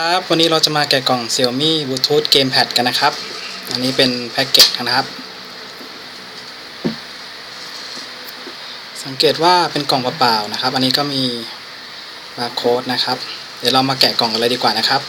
ครับวันนี้เราจะมาแกะกล่อง Xiaomi Bluetooth Gamepad กันนะครับ อันนี้เป็นแพ็กเกจนะครับ สังเกตว่าเป็นกล่องเปล่าๆนะครับ อันนี้ก็มีบาร์โค้ดนะครับ เดี๋ยวเรามาแกะกล่องกันเลยดีกว่านะครับ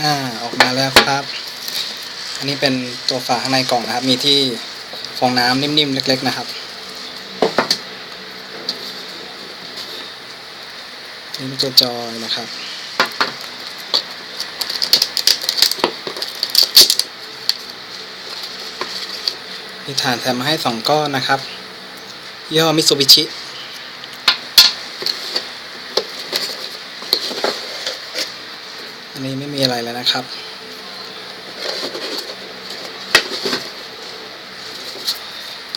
อ่าออกมาแล้วครับ อันนี้เป็นตัวฝาข้างในกล่องนะครับ มีที่ฟองน้ำนิ่มๆเล็ก ๆ นะครับนี่เป็นตัวจอยนะครับมีฐานแถมมาให้สองก้อนนะครับยี่อมิซูบิชิ นี้ไม่มีอะไรแล้วนะครับ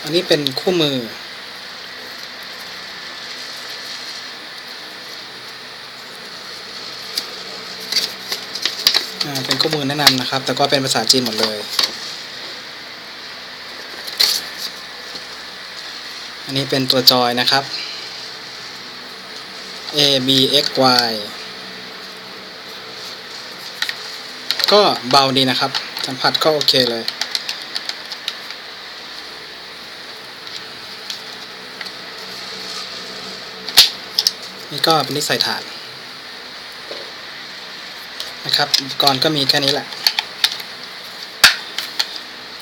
อันนี้เป็นคู่มืออ่เป็นคู่มือแนะนำนะครับ แต่ก็เป็นภาษาจีนหมดเลย อันนี้เป็นตัวจอยนะครับ A B X Y ก็เบาดีนะครับ สัมผัสก็โอเคเลย นี่ก็เป็นนิสัยฐานนะครับอุปกรณ์ก็มีแค่นี้แหละ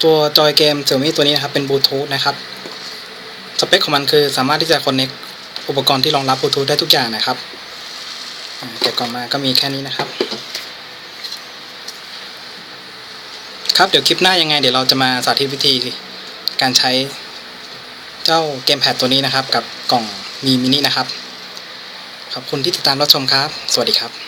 ตัวจอยเกมเสี่ยมี่ตัวนี้นะครับเป็นบลูทูธนะครับ สเปคของมันคือสามารถที่จะคอนเน c t อุปกรณ์ที่รองรับบลูทูธได้ทุกอย่างนะครับอ่าแกะกล่องมาก็มีแค่นี้นะครับ ครับเดี๋ยวคลิปหน้ายังไง เดี๋ยวเราจะมาสาธิตวิธีการใช้เจ้าเกมแพดตัวนี้นะครับ กับกล่องมีมินินะครับ ขอบคุณที่ติดตามรับชมครับ สวัสดีครับ